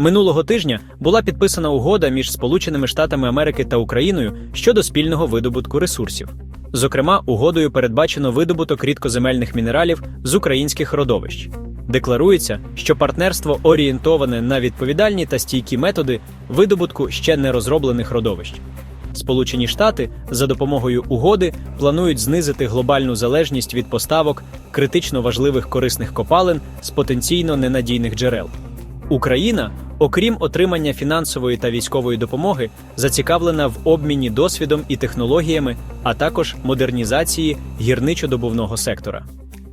Минулого тижня була підписана угода між Сполученими Штатами Америки та Україною щодо спільного видобутку ресурсів. Зокрема, угодою передбачено видобуток рідкоземельних мінералів з українських родовищ. Декларується, що партнерство орієнтоване на відповідальні та стійкі методи видобутку ще не розроблених родовищ. Сполучені Штати за допомогою угоди планують знизити глобальну залежність від поставок критично важливих корисних копалин з потенційно ненадійних джерел. Україна, окрім отримання фінансової та військової допомоги, зацікавлена в обміні досвідом і технологіями, а також модернізації гірничо-добувного сектора.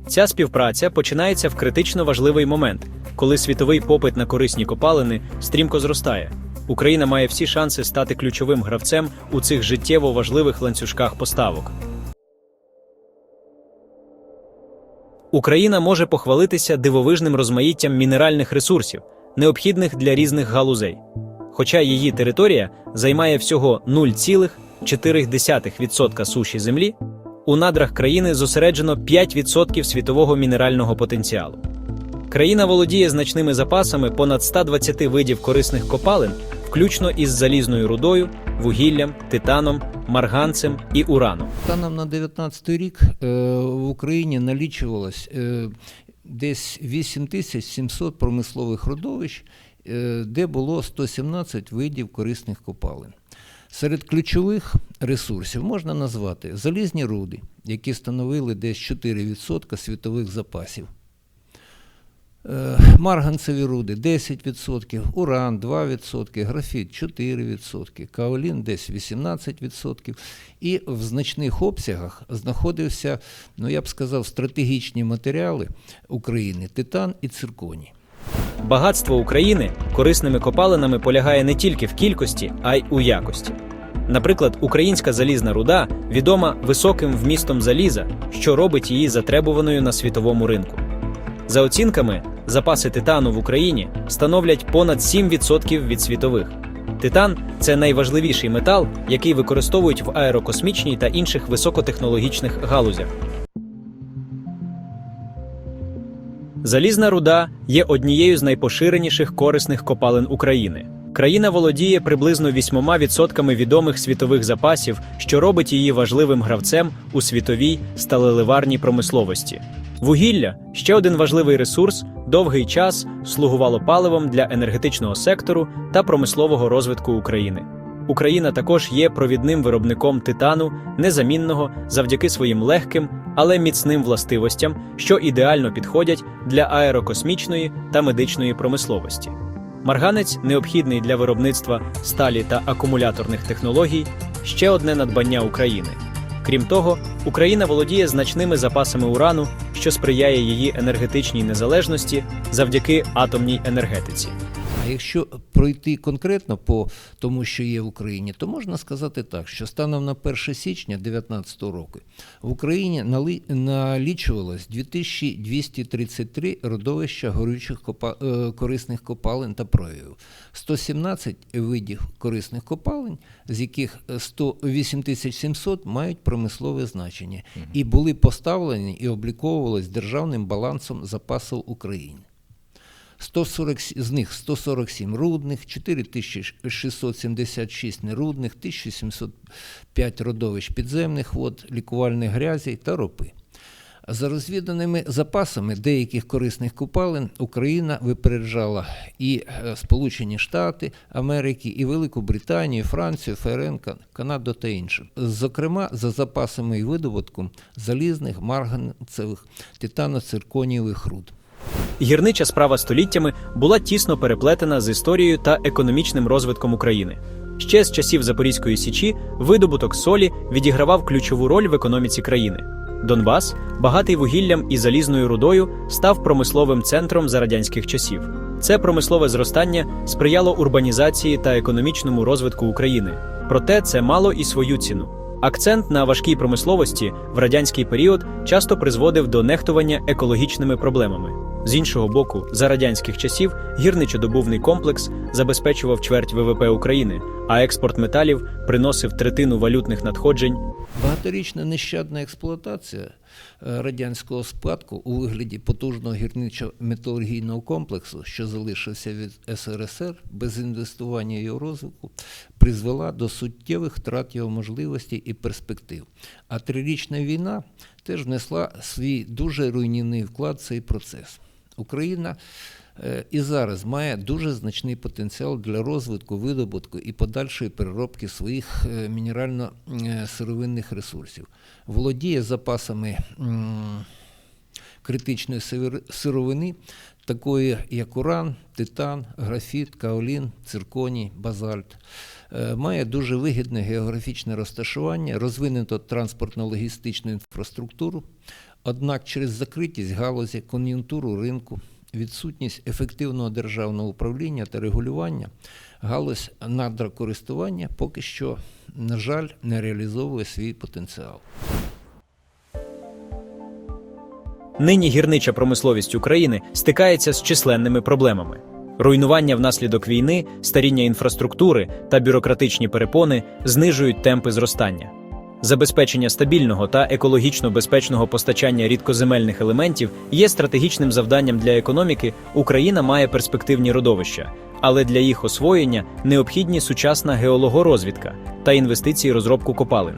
Ця співпраця починається в критично важливий момент, коли світовий попит на корисні копалини стрімко зростає. Україна має всі шанси стати ключовим гравцем у цих життєво важливих ланцюжках поставок. Україна може похвалитися дивовижним розмаїттям мінеральних ресурсів, необхідних для різних галузей. Хоча її територія займає всього 0,4% суші землі, у надрах країни зосереджено 5% світового мінерального потенціалу. Країна володіє значними запасами понад 120 видів корисних копалин, включно із залізною рудою, вугіллям, титаном, марганцем і ураном. Станом на 19 рік е, в Україні налічувалось е, десь 8700 промислових родовищ, е, де було 117 видів корисних копалин. Серед ключових ресурсів можна назвати залізні руди, які становили десь 4% світових запасів. Е, Марганцеві руди 10%, уран 2%, графіт 4%, каолін десь 18%. І в значних обсягах знаходився, ну я б сказав, стратегічні матеріали України титан і цирконій. Багатство України корисними копалинами полягає не тільки в кількості, а й у якості. Наприклад, українська залізна руда відома високим вмістом заліза, що робить її затребуваною на світовому ринку. За оцінками, запаси титану в Україні становлять понад 7% від світових. Титан це найважливіший метал, який використовують в аерокосмічній та інших високотехнологічних галузях. Залізна руда є однією з найпоширеніших корисних копалин України. Країна володіє приблизно 8% відомих світових запасів, що робить її важливим гравцем у світовій сталеливарній промисловості. Вугілля ще один важливий ресурс, довгий час слугувало паливом для енергетичного сектору та промислового розвитку України. Україна також є провідним виробником титану, незамінного завдяки своїм легким, але міцним властивостям, що ідеально підходять для аерокосмічної та медичної промисловості. Марганець необхідний для виробництва сталі та акумуляторних технологій, ще одне надбання України. Крім того, Україна володіє значними запасами урану, що сприяє її енергетичній незалежності завдяки атомній енергетиці. А якщо пройти конкретно по тому, що є в Україні, то можна сказати так, що станом на 1 січня 2019 року в Україні налічувалось 2233 родовища горючих е, корисних копалин та проявів, 117 видів корисних копалин, з яких 18700 мають промислове значення і були поставлені і обліковувались державним балансом запасів України. 140, з них 147 рудних, 4676 нерудних, 1705 родовищ підземних вод, лікувальних грязей та ропи. За розвіданими запасами деяких корисних купалин Україна випереджала і е, Сполучені Штати Америки, і Велику Британію, Францію, ФРН, Канаду та інші. Зокрема, за запасами і видобутком залізних, марганцевих, титано-цирконієвих руд. Гірнича справа століттями була тісно переплетена з історією та економічним розвитком України. Ще з часів Запорізької січі видобуток солі відігравав ключову роль в економіці країни. Донбас, багатий вугіллям і залізною рудою, став промисловим центром за радянських часів. Це промислове зростання сприяло урбанізації та економічному розвитку України. Проте це мало і свою ціну. Акцент на важкій промисловості в радянський період часто призводив до нехтування екологічними проблемами. З іншого боку, за радянських часів гірничодобувний комплекс забезпечував чверть ВВП України, а експорт металів приносив третину валютних надходжень. Багаторічна нещадна експлуатація е, радянського спадку у вигляді потужного гірничо-металургійного комплексу, що залишився від СРСР без інвестування його розвитку, призвела до суттєвих втрат його можливостей і перспектив. А трирічна війна теж внесла свій дуже руйнівний вклад в цей процес. Україна е, і зараз має дуже значний потенціал для розвитку, видобутку і подальшої переробки своїх е, мінерально-сировинних ресурсів. Володіє запасами критичної сировини, такої як уран, титан, графіт, каолін, цирконій, базальт. Е, Має дуже вигідне географічне розташування, розвинено транспортно-логістичну інфраструктуру, однак через закритість галузі, кон'юнктуру ринку, відсутність ефективного державного управління та регулювання, галузь надрокористування поки що, на жаль, не реалізовує свій потенціал. Нині гірнича промисловість України стикається з численними проблемами. Руйнування внаслідок війни, старіння інфраструктури та бюрократичні перепони знижують темпи зростання. Забезпечення стабільного та екологічно безпечного постачання рідкоземельних елементів є стратегічним завданням для економіки. Україна має перспективні родовища, але для їх освоєння необхідні сучасна геологорозвідка та інвестиції розробку копалин.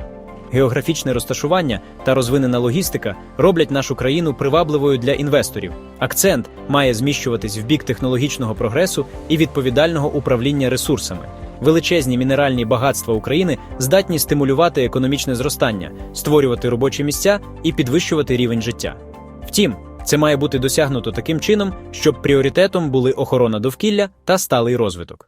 Географічне розташування та розвинена логістика роблять нашу країну привабливою для інвесторів. Акцент має зміщуватись в бік технологічного прогресу і відповідального управління ресурсами. Величезні мінеральні багатства України здатні стимулювати економічне зростання, створювати робочі місця і підвищувати рівень життя. Втім, це має бути досягнуто таким чином, щоб пріоритетом були охорона довкілля та сталий розвиток.